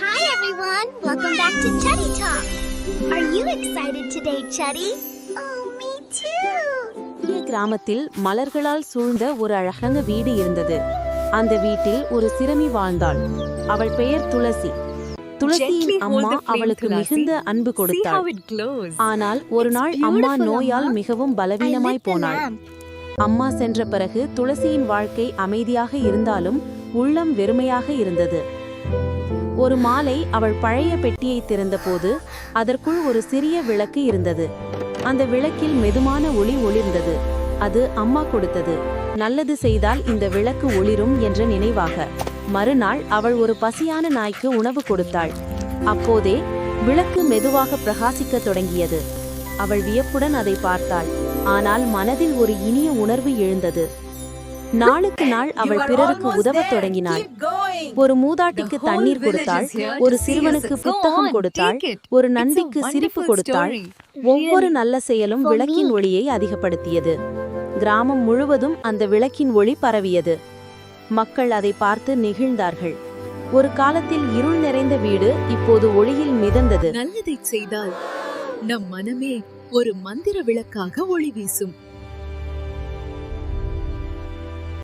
Hi everyone, welcome back to Chuddy Talk. Are you excited today, Chuddy? Oh, me too. சிறிய கிராமத்தில் மலர்களால் சூழ்ந்த ஒரு அழகான வீடு இருந்தது அந்த வீட்டில் ஒரு சிறுமி வாழ்ந்தாள் அவள் பெயர் துளசி துளசியின் அம்மா அவளுக்கு. மிகுந்த அன்பு கொடுத்தாள். ஆனால் ஒரு நாள் அம்மா நோயால். மிகவும் பலவீனமாய் போனாள். அம்மா சென்ற பிறகு துளசியின் வாழ்க்கை அமைதியாக இருந்தாலும் உள்ளம் வெறுமையாக இருந்தது ஒரு மாலை அவள் பழைய பெட்டியை திறந்தபோது அதற்குள் ஒரு சிறிய விளக்கு இருந்தது. அந்த விளக்கில் மெதுமான ஒளி ஒளிர்ந்தது. அது அம்மா கொடுத்தது. நல்லது செய்தால் இந்த விளக்கு ஒளிரும் என்ற நினைவாக. மறுநாள் அவள் ஒரு பசியான நாய்க்கு உணவு கொடுத்தாள். அப்போதே விளக்கு மெதுவாக பிரகாசிக்கத் தொடங்கியது. அவள் வியப்புடன் அதை பார்த்தாள். ஆனால் மனதில் ஒரு இனிய உணர்வு எழுந்தது. நாளுக்கு நாள் அவள் பிறருக்கு உதவத் தொடங்கினாள். ஒரு மூதாட்டிக்கு தண்ணீர் கொடுத்தாள் ஒரு சிறுவனுக்கு புத்தகம் கொடுத்தாள் ஒரு நண்பிக்கு சிரிப்பு கொடுத்தாள் ஒவ்வொரு நல்ல செயலும் விளக்கின் ஒளியை அதிகப்படுத்தியது. கிராமம் முழுவதும் அந்த விளக்கின் ஒளி பரவியது. மக்கள் அதை பார்த்து நெகிழ்ந்தார்கள். ஒரு காலத்தில் இருள் நிறைந்த வீடு இப்போது ஒளியில் மிதந்தது. நல்லதை செய்தால் நம் மனமே ஒரு மந்திர விளக்காக ஒளி வீசும்.